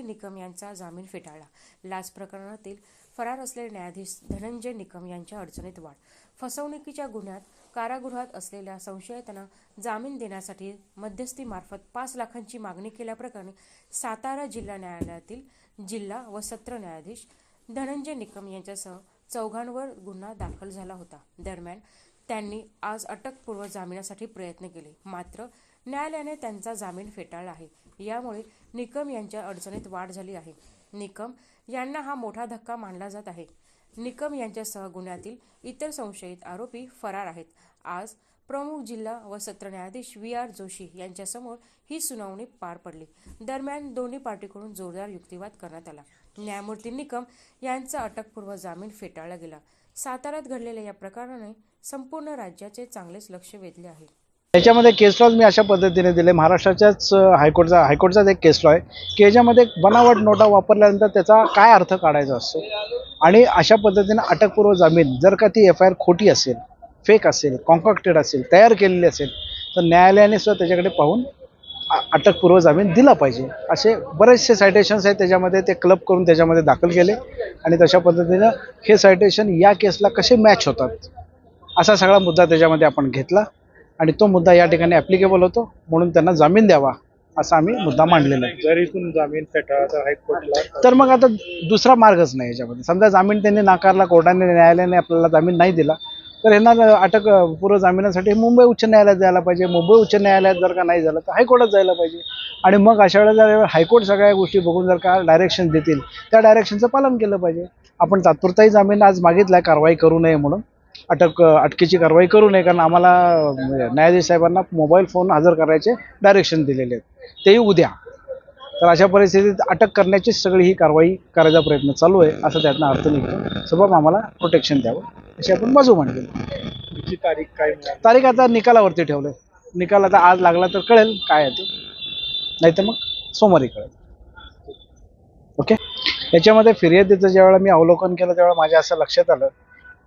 सत्यवती निकम यांचा जामीन फेटाळला. लाच प्रकरणातील फरार असलेले न्यायाधीश धनंजय निकम यांच्या अडचणीत वाढ. फसवणुकीच्या गुन्ह्यात कारागृहात असलेल्या संशयितांना जामीन देण्यासाठी मध्यस्थीमार्फत पाच लाखांची मागणी केल्याप्रकरणी सातारा जिल्हा न्यायालयातील जिल्हा व सत्र न्यायाधीश धनंजय निकम यांच्यासह चौघांवर गुन्हा दाखल झाला होता. दरम्यान त्यांनी आज अटकपूर्व जामिनासाठी प्रयत्न केले. मात्र न्यायालयाने त्यांचा जामीन फेटाळला आहे. यामुळे निकम यांच्या अडचणीत वाढ झाली आहे. निकम यांना हा मोठा धक्का मानला जात आहे. निकम यांच्यासह गुन्ह्यातील इतर संशयित आरोपी फरार आहेत. आज प्रमुख जिल्हा व सत्र न्यायाधीश व्ही आर जोशी यांच्यासमोर ही सुनावणी पार पडली. दरम्यान दोन्ही पार्टीकडून जोरदार युक्तिवाद करण्यात आला. न्यायमूर्ती निकम यांचा अटकपूर्व जामीन फेटाळला गेला. साताऱ्यात घडलेल्या या प्रकरणाने संपूर्ण राज्याचे चांगलेच लक्ष वेधले आहे. याच्यामध्ये केस लॉज मी अशा पद्धतीने दिले. महाराष्ट्राच्याच हायकोर्टचा हायकोर्टचाच एक केस लॉ आहे की याच्यामध्ये बनावट नोटा वापरल्यानंतर त्याचा काय अर्थ काढायचा असतो? आणि अशा पद्धतीने अटकपूर्व जामीन जर का ती एफ आय आर खोटी असेल फेक असेल कॉन्कॉक्टेड असेल तयार केलेली असेल तर न्यायालयाने सुद्धा त्याच्याकडे पाहून अटकपूर्व जामीन दिला पाहिजे. असे बरेचसे सायटेशन्स आहेत त्याच्यामध्ये ते क्लब करून त्याच्यामध्ये दाखल केले. आणि तशा पद्धतीनं हे सायटेशन या केसला कसे मॅच होतात? असा सगळा मुद्दा त्याच्यामध्ये आपण घेतला. आणि तो मुद्दा या ठिकाणी ॲप्लिकेबल होतो म्हणून त्यांना जामीन द्यावा असा आम्ही मुद्दा मांडलेला आहे. जर इथून जामीन फेटाळला तर हायकोर्टला तर मग आता दुसरा मार्गच नाही याच्यामध्ये. समजा जामीन त्यांनी नाकारला कोर्टाने न्यायालयाने आपल्याला जामीन नाही दिला तर यांना अटक पूर्व जामिनासाठी मुंबई उच्च न्यायालयात जायला पाहिजे. मुंबई उच्च न्यायालयात जर का नाही झालं तर हायकोर्टात जायला पाहिजे. आणि मग अशा वेळेला जर हायकोर्ट सगळ्या गोष्टी बघून जर का डायरेक्शन देतील त्या डायरेक्शनचं पालन केलं पाहिजे. आपण तात्पुरताही जामीन आज मागितला कारवाई करू नये म्हणून. अटक अटकेची कारवाई करू नये कारण आम्हाला न्यायाधीश साहेबांना मोबाईल फोन हजर करायचे डायरेक्शन दिलेले आहेत. तेही उद्या. तर अशा परिस्थितीत अटक करण्याची सगळी ही कारवाई करायचा प्रयत्न चालू आहे असं त्यातनं अर्थ निघतो. सबब आम्हाला प्रोटेक्शन द्यावं अशी आपण बाजू मांडली. तारीख काय तारीख आता निकालावरती ठेवलं निकाल आता आज लागला तर कळेल काय आहे ते. नाही तर मग सोमवारी कळेल. ओके? याच्यामध्ये फिर्यादीचं ज्यावेळेला मी अवलोकन केलं त्यावेळेला माझ्या असं लक्षात आलं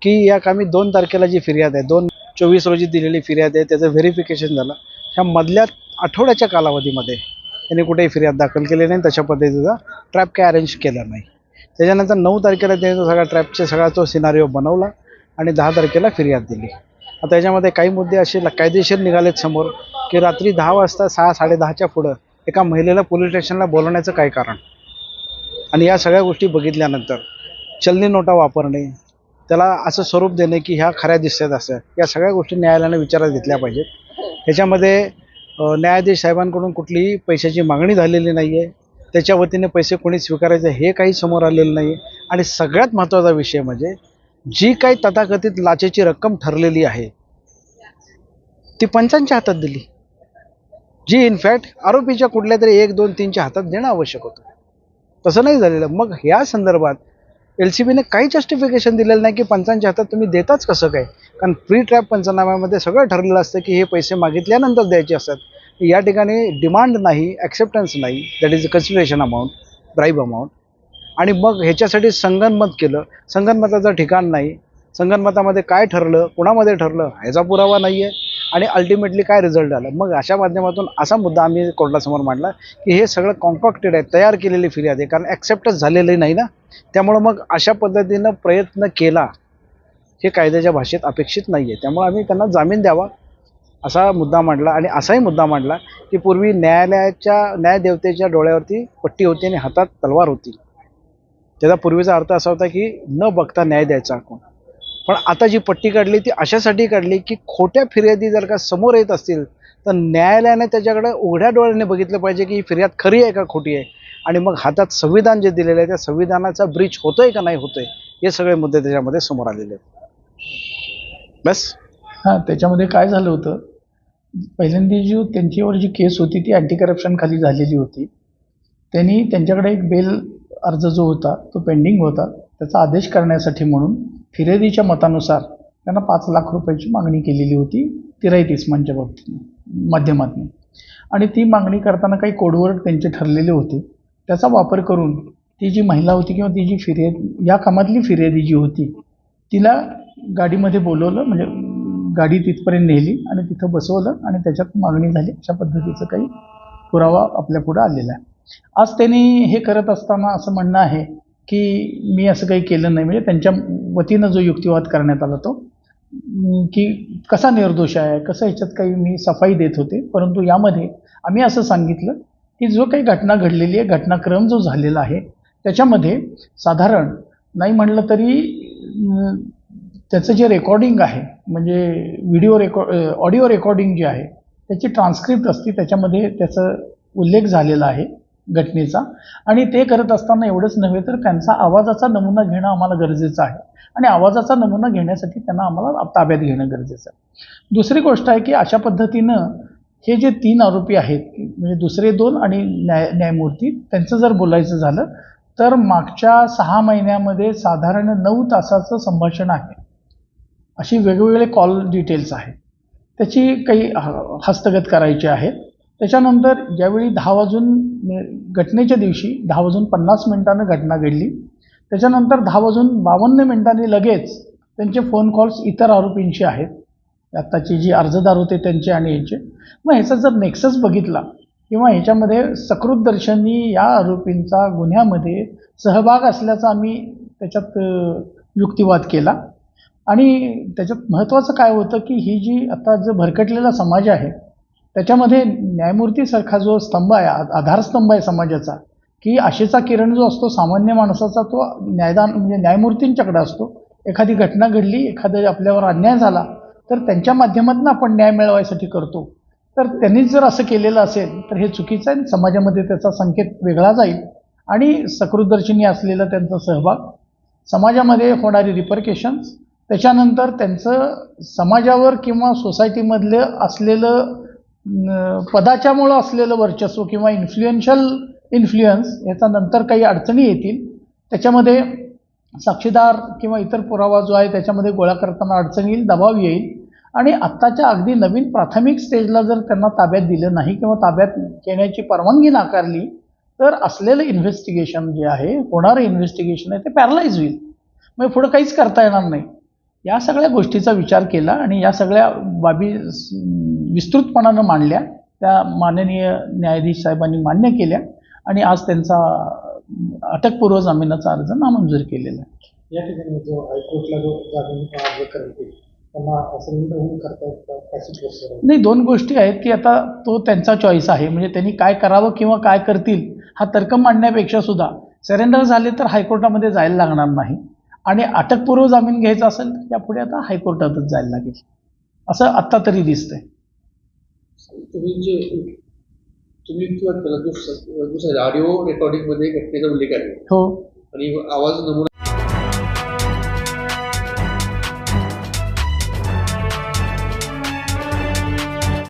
की या कामी दोन तारखेला जी फिर्याद आहे दोन चोवीस रोजी दिलेली फिर्याद आहे त्याचं व्हेरिफिकेशन झालं. ह्या मधल्या आठवड्याच्या कालावधीमध्ये त्यांनी कुठेही फिर्याद दाखल केली नाही तशा पद्धतीचा ट्रॅप काय अरेंज केला नाही. त्याच्यानंतर नऊ तारखेला त्यांनी तो सगळा ट्रॅपचा सगळा तो सिनारिओ बनवला आणि दहा तारखेला फिर्याद दिली. आता याच्यामध्ये काही मुद्दे असे ल- कायदेशीर निघालेत समोर की रात्री दहा वाजता सहा साडेदहाच्या पुढं एका महिलेला पोलीस स्टेशनला बोलवण्याचं काय कारण? आणि या सगळ्या गोष्टी बघितल्यानंतर चलनी नोटा वापरणे त्याला असं स्वरूप देणे की ह्या खऱ्या दिसतात असं. या सगळ्या गोष्टी न्यायालयानं विचारात घेतल्या पाहिजेत. ह्याच्यामध्ये न्यायाधीश साहेबांकडून कुठलीही पैशाची मागणी झालेली नाही आहे त्याच्या वतीने पैसे कोणी स्वीकारायचे हे काही समोर आलेलं नाही आणि सगळ्यात महत्त्वाचा विषय म्हणजे जी काही तथाकथित लाचेची रक्कम ठरलेली आहे ती पंचांच्या हातात दिली. जी इनफॅक्ट आरोपीच्या कुठल्या तरी एक दोन तीनच्या हातात देणं आवश्यक होतं. तसं नाही झालेलं. मग ह्या संदर्भात एल सी बीने काही जस्टिफिकेशन दिलेलं नाही की पंचांच्या हातात तुम्ही देताच कसं काय? कारण प्री ट्रॅप पंचनाम्यामध्ये सगळं ठरलेलं असतं की हे पैसे मागितल्यानंतर द्यायचे असतात. या ठिकाणी डिमांड नाही ॲक्सेप्टन्स नाही. That is a consideration amount bribe amount आणि मग ह्याच्यासाठी संगनमत केलं. संगनमताचं ठिकाण नाही. संगनमतामध्ये काय ठरलं? कुणामध्ये ठरलं? ह्याचा पुरावा नाही आहे आणि अल्टिमेटली काय रिझल्ट आला? मग अशा माध्यमातून असा मुद्दा आम्ही कोर्टासमोर मांडला की हे सगळं कॉम्पॅक्टेड आहे तयार केलेली फिर्याद आहे. कारण ॲक्सेप्टच झालेलं नाही ना? त्यामुळं मग अशा पद्धतीनं प्रयत्न केला हे कायद्याच्या भाषेत अपेक्षित नाही आहे त्यामुळे आम्ही त्यांना जामीन द्यावा असा मुद्दा मांडला आणि असाही मुद्दा मांडला की पूर्वी न्यायालयाच्या न्यायदेवतेच्या डोळ्यावरती पट्टी होती आणि हातात तलवार होती. त्याचा पूर्वीचा अर्थ असा होता की न बघता न्याय द्यायचा कोण? पण आता जी पट्टी काढली ती अशासाठी काढली की खोट्या फिर्यादी जर का समोर येत असतील तर न्यायालयाने त्याच्याकडे उघड्या डोळ्याने बघितलं पाहिजे की ही फिर्याद खरी आहे का खोटी आहे. आणि मग हातात संविधान जे दिलेलं आहे त्या संविधानाचा ब्रीच होतोय का नाही होतोय हे सगळे मुद्दे त्याच्यामध्ये समोर आलेले आहेत. बस? हां त्याच्यामध्ये काय झालं होतं? पहिल्यांदा जी त्यांच्यावर जी केस होती ती अँटी करप्शन खाली झालेली होती. त्यांनी त्यांच्याकडे एक बेल अर्ज जो होता तो पेंडिंग होता. त्याचा आदेश करण्यासाठी म्हणून फिर्यादीच्या मतानुसार त्यांना पाच लाख रुपयाची मागणी केलेली होती तिराईत इस्मानच्या बाबतीत माध्यमातून. आणि ती मागणी करताना काही कोडवर्ड त्यांचे ठरलेले होते. त्याचा वापर करून ती जी महिला होती किंवा ती जी फिर्याद या कामातली फिर्यादी जी होती तिला गाडीमध्ये बोलवलं म्हणजे गाडी तिथपर्यंत नेली आणि तिथं बसवलं आणि त्याच्यात मागणी झाली. अशा पद्धतीचं काही पुरावा आपल्यापुढं आलेला आहे. आज त्यांनी हे करत असताना असं म्हणणं आहे की मी असं काही केलं नाही. म्हणजे त्यांच्या वतीनं जो युक्तिवाद करण्यात आला तो की कसा निर्दोष आहे कसं ह्याच्यात काही मी सफाई देत होते. परंतु यामध्ये आम्ही असं सांगितलं की जो काही घटना घडलेली आहे घटनाक्रम जो झालेला आहे त्याच्यामध्ये साधारण नाही म्हणलं तरी त्याचं जे रेकॉर्डिंग आहे म्हणजे व्हिडिओ रेकॉ ऑडिओ रेकॉर्डिंग जे आहे त्याची ट्रान्स्क्रिप्ट असते त्याच्यामध्ये त्याचा उल्लेख झालेला आहे. घटनेचा. आणि ते करत असताना एवढंच नव्हे तर त्यांचा आवाजाचा नमुना घेणं आम्हाला गरजेचं आहे. आणि आवाजाचा नमुना घेण्यासाठी त्यांना आम्हाला ताब्यात घेणं गरजेचं आहे. दुसरी गोष्ट आहे की अशा पद्धतीनं हे जे तीन आरोपी आहेत म्हणजे दुसरे दोन आणि न्याय न्यायमूर्ती त्यांचं जर बोलायचं झालं तर मागच्या सहा महिन्यामध्ये साधारण नऊ तासाचं संभाषण आहे. अशी वेगवेगळे कॉल डिटेल्स आहेत. त्याची काही ह- हस्तगत करायची आहेत त्याच्यानंतर ज्यावेळी दहा वाजून म्हणजे घटनेच्या दिवशी दहा वाजून पन्नास मिनिटानं घटना घडली. त्याच्यानंतर दहा वाजून बावन्न मिनिटांनी लगेच त्यांचे फोन कॉल्स इतर आरोपींचे आहेत. आत्ताची जी अर्जदार होते त्यांचे आणि यांचे. मग ह्याचा जर नेक्सस बघितला किंवा ह्याच्यामध्ये सकृत दर्शनी या आरोपींचा गुन्ह्यामध्ये सहभाग असल्याचा आम्ही त्याच्यात युक्तिवाद केला. आणि त्याच्यात महत्त्वाचं काय होतं की ही जी आता जो भरकटलेला समाज आहे त्याच्यामध्ये न्यायमूर्तीसारखा जो स्तंभ आहे आधारस्तंभ आहे समाजाचा की आशेचा किरण जो असतो सामान्य माणसाचा तो न्यायदान म्हणजे न्यायमूर्तींच्याकडे असतो. एखादी घटना घडली एखाद्या आपल्यावर अन्याय झाला तर त्यांच्या माध्यमातून आपण न्याय मिळवायसाठी करतो. तर त्यांनीच जर असं केलेलं असेल तर हे चुकीचं आहे आणि समाजामध्ये त्याचा संकेत वेगळा जाईल आणि सकृतदर्शनी असलेला त्यांचा सहभाग समाजामध्ये होणारी रिपरकेशन्स त्याच्यानंतर त्यांचं समाजावर किंवा सोसायटीमधलं असलेलं पदाच्यामुळं असलेलं वर्चस्व किंवा इन्फ्लुएन्शियल इन्फ्लुएन्स याचा नंतर काही अडचणी येतील. त्याच्यामध्ये साक्षीदार किंवा इतर पुरावा जो आहे त्याच्यामध्ये गोळा करताना अडचण येईल दबाव येईल. आणि आत्ताच्या अगदी नवीन प्राथमिक स्टेजला जर त्यांना ताब्यात दिलं नाही किंवा ताब्यात घेण्याची परवानगी नाकारली तर असलेलं इन्व्हेस्टिगेशन जे आहे होणारं इन्व्हेस्टिगेशन आहे ते पॅरलाईज होईल. मग पुढं काहीच करता येणार नाही. या सगळ्या गोष्टीचा विचार केला आणि या सगळ्या बाबी विस्तृतपणानं मांडल्या. त्या माननीय न्यायाधीश साहेबांनी मान्य केल्या आणि आज त्यांचा अटकपूर्व जामिनाचा अर्ज नामंजूर केलेला आहे. या ठिकाणी जो हायकोर्टला जो जामीन अर्ज करते त्यांना असं होऊन करता येत का? कशी प्रोसेस आहे? नाही दोन गोष्टी आहेत की आता तो त्यांचा चॉईस आहे. म्हणजे त्यांनी काय करावं किंवा काय करतील हा तर्क मांडण्यापेक्षा सुद्धा सरेंडर झाले तर हायकोर्टामध्ये जायला लागणार नाही. आणि अटकपूर्व जामीन घ्यायचा असेल तर यापुढे आता हायकोर्टातच जायला लागेल. असं आत्ता तरी दिसतंय. तुम्ही जे तुम्ही किंवा दुसरा ऑडिओ रेकॉर्डिंगमध्ये घटनेचा उल्लेख आहे. हो. आणि आवाज नमुना